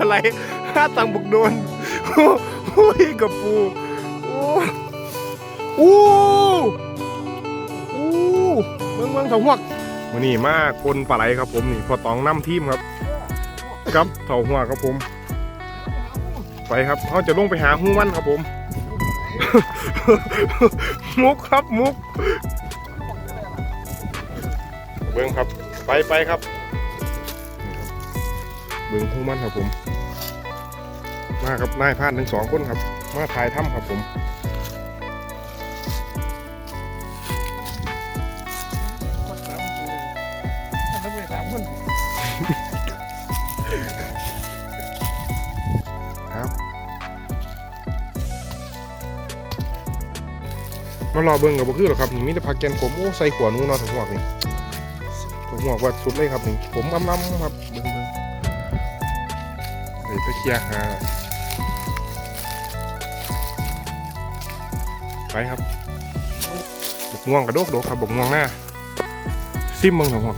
อะไรห้าตังบุกโดนโอ้ยกับปูโอ้โอ้โอ้เมืองเมืองเถาหวกวันนี้มาคนปลาไหลครับผมนี่พอตองน้ำทีมครับกับเถาหัวครับผม ไปครับเขาจะลงไปหาหูมันครับผม มุกครับมุก เบิ้งครับไปไปครับเบิ้งหูมันครับผม มาครับนายพรานทั้งสองคนครับ มาถ่ายถ้ำครับผมครับ มารอเบิ้งกับบ่คือหรอกครับนี่มีแต่ผักแกนผมโอ้ใส่ขวานูเนาะถั่วหวกนี่ถั่วหวกว่าสุดเลยครับนี่ผมอ้ำๆครับเบิ้งเบิ้งเดี๋ยวไปเคลียร์หา ไปครับบกม่วงกระโดกโดกครับบกม่วงหน้าซิมเบิ้งถั่วหวก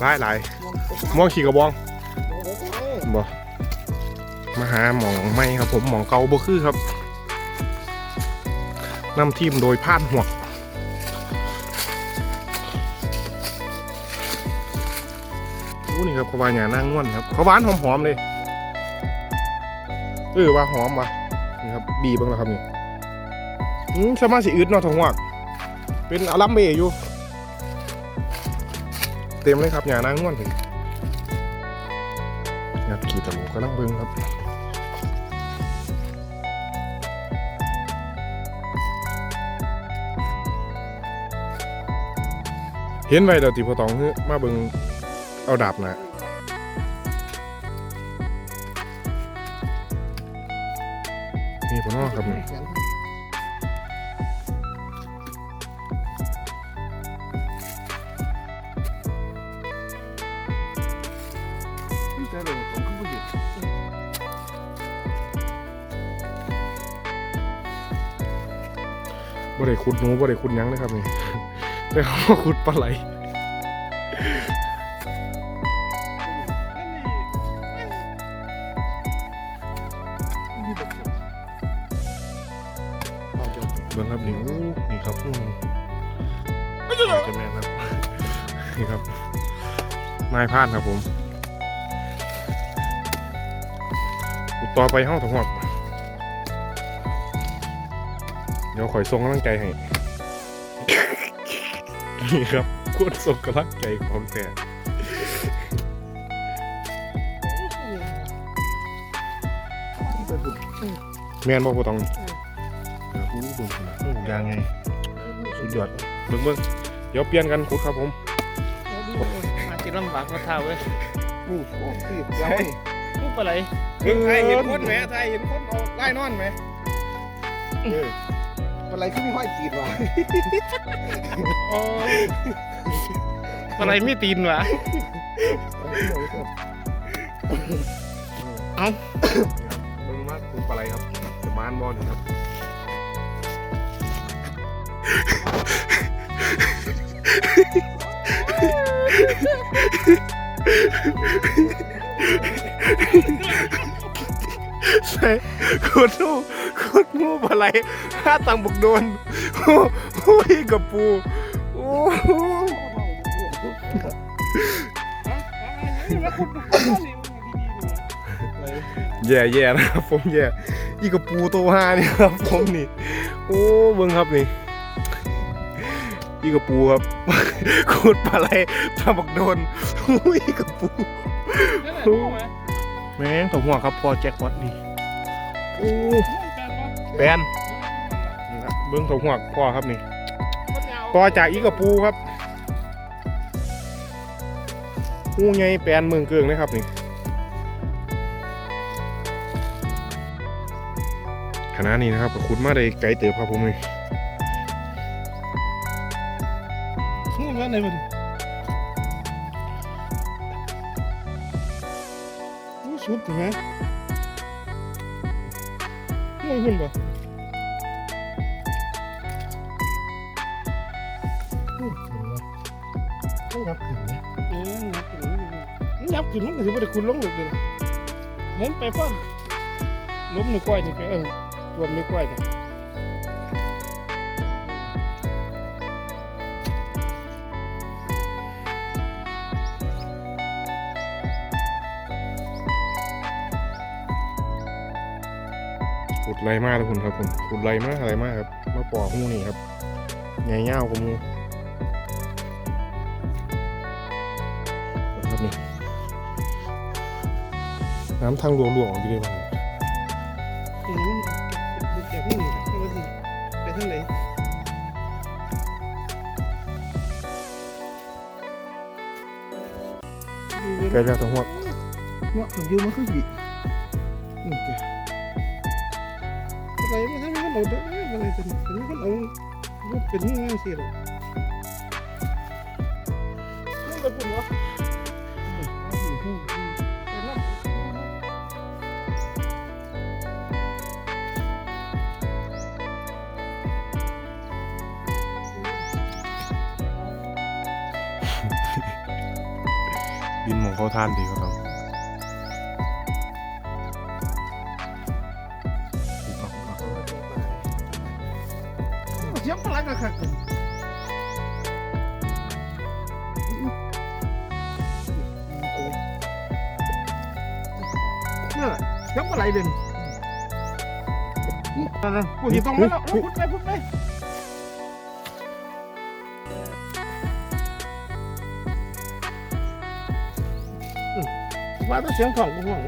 หลายหลายม่วงขี่กระบองบ่มาหาหมองไม่ครับผมหมองเกาบ่คือครับนำทีมโดยพานหวก นี่ครับขาวานหยานั่งง่วนครับเขาหวานหอมๆเลยเออว่าหอมว่ะนี่ครับบีบ้างแล้วครับนี่อืมสามาสิอึดเนาะทองหวกเป็นอารัมเบอยู่ เต็มเลยครับหยานั่งง่วนถึงงับขี่ตะลุกำลังเบิ่งครับเห็นไว้เดี๋ยวติพอตองเฮ้ยมาเบิ่ง เอาดาบนะนี่พอนอกครับนี่บ่ได้ขุดหนูบ่ได้ขุดยังเลยครับนี่แต่เขาขุดปลาไหล จะแม่นครับ นี่ครับ นายพรานครับผมต่อไปห้องถังหอกเดี๋ยวขอยส่งกำลังใจให้ นี่ครับคุณส่งกำลังใจของแต่แมนบอกผู้ต้องเอออู้เบิ่งพุ่นน่ะโอ้ยางไง สุดยอดเบิ่งเบิ่งเดี๋ยวเปลี่ยนกันขุดครับผมมาจิลำบากมาเท่าเว้ยนี่โอ้ที่ยังลูกปลาไหลเบิ่งไทยเห็นคนไหมไทยเห็นคนเอาไล่นอนไหมเอออะไรขึ้นไม่ห้อยจีดวะโอ้ปลาไหลไม่ตีนวะเอ้าเบิ่งมาขุดปลาไหลครับจะมานบอลครับ ใช่ขุดนูขุดงูปลาไหลห้าตังบุกโดนโอ้โหกับปูโอ้โหแย่แย่นะครับผมแย่อีกับปูตัวห้านี่ครับผมนี่ โอ้เบิ่งครับนี่อีกับปูครับขุดปลาไหลตาบักโดนโอ้ยอีกับปูแม่งถงหัวครับพอแจ็คพอตนี่โอ้แปนนี่ครับเบิ้องถงหัวพ่อครับนี่ต่อจากอีกกับปูครับปูไงแปนเมืองเกิงนะครับนี่ขณะนี้นะครับขุดมาได้ไกลเติบครับผมนี่งูมันไหนมันอู้สุดไหม งูหุ่นะอู้ต้องยับขึ้นนะเออยับขึ้นมันยับขึ้นมันก็สิบ่ได้คุณลงเลยเด้อเห็นไปพ่อล้มในก้อยนี่ไปเออรวมในก้อยเนี่ย ขุดไรมากทุกคนครับผมขุดไรมากอะไรมากครับมาปอกหูนี่ครับใหญ่เง่าวกับมูครับนี่น้ำทางหลวงหลวงอยู่ดีบ้างอืมมันแก่ที่นี่ครับว่าสิไปทางไหนใกล้แล้วทั้งหัวเนาะผมยืมมันคือหยิบอืมแก ไรไม่ใช่ไม่ใช่เราเด้อะไรเป็นเป็นคนเอาเป็นนี่ง่ายสิหรอกนี่ไปปุ่นวะดินหมองเขาทานดีเขา กระคักกันเนี่ยเสียงปลาไหลเด่นนั่นน่ะกูที่ต้องไปแล้วเอาพุดไปพุดไปอืมว่าแต่เสียงของกูห่วง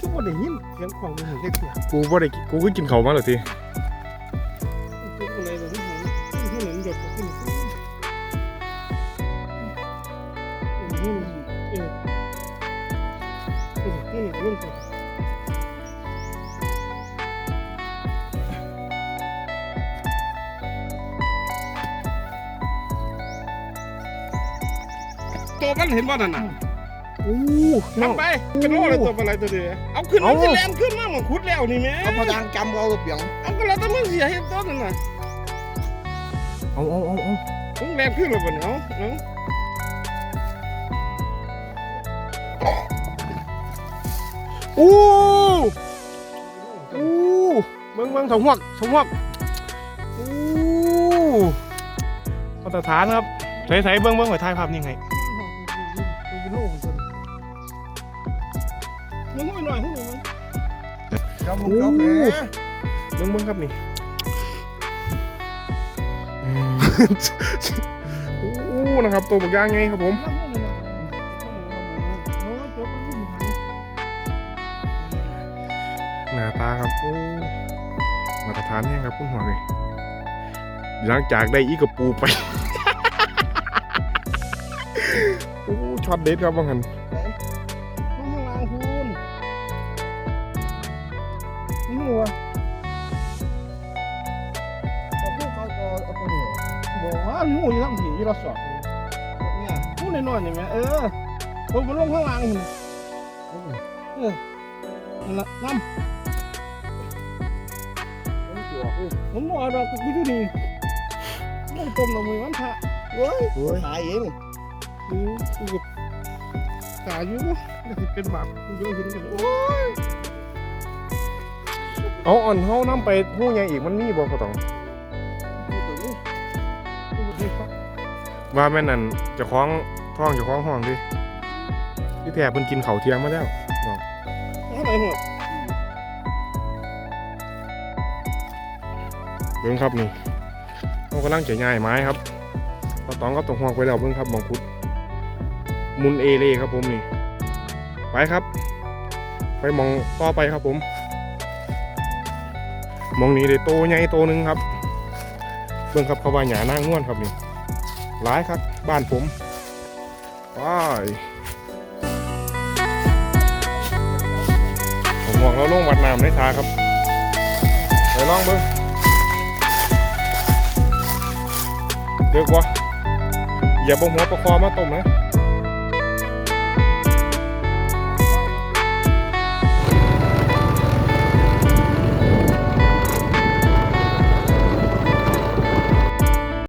ทุกคนได้ยินเสียงของกูห่วงเด็กเสียกูบ่ได้กิกูก็กินเขาวมาเหรอ ตัวมันเห็นว่านั่นน่ะอู้ทำไปกระโดดอะไรตัวอะไรตัวเดียวเอาขึ้นมันสิแรงขึ้นมากมันคุดแล้วนี่แม่เอาพยางจำเอาตัวเปียงเอาก็แล้วแต่มึงเสียเห็นต้นนั่นน่ะเอาเอาเอาเอามึงแรงขึ้นหรือเปล่าเอาเอาอู้อู้เบิ่งเบิ่งถงหวกถงหวกอู้มาตรฐานครับใส่ใส่เบิ่งเบิ่งไว้ถ่ายภาพนี่ไง เป็นโลกคนมึงไม่หน่อยหุ้นมึงจำผมจำแหมเบิ่งเบิ่งครับนี่อู้นะครับตัวบักย่างไงครับผมหน้าตาครับโอ้มาตรฐานแห้งครับคุณหัวเลยหลังจากได้อีกระปูไป ช็อตเด็ดครับบางหันมึงล้างหุ้นมึงหัวเอาพวกเขาก็เอาตัวเหนียวบอกว่างูอยู่ทั้งผีอยู่รอสอดเนี่ยงูในนอนอย่างเงี้ยเออผมมันลงข้างล่างหุ่นเออนั่นละน้มันตัวอู้ำผมบอกเรากูอยู่นี่ไม่ต้มเรามือมันพระเฮ้ยตายเองกู กูกับตายอยู่ก็สิเป็นบาปกูเยอะขึ้นกันโอ้ยเอาอ่อนเฮาน้ำไปหู้ยังอีกมันมีบ่ก็ต้องตัวนี้กูบ่ได้ฟังว่าแม่นนั่นเจะคล้าของท้องเจะคล้าของห้องดิที่แท้เพิ่นกินข้าวเที่ยงมาแล้วอะไรหมดเบิ่งครับนี่เรากำลังจะย้ายไม้ครับพอตองก็ตกห่วงไปแล้วเบิ่งครับมองคุดห มุนเอเล่ครับผมนี่ ไปครับ ไปมองต่อไปครับผม มองนี้ได้โตใหญ่โตหนึ่งครับเบิ่งครับเขาว่าหยานาง่วนครับนี่หลายครับบ้านผมไปผมมองเราลงวัดน้ำในทาครับ ไปลองเบิ่งเดือกวะอย่าบงหัวประคอมาต้มนะ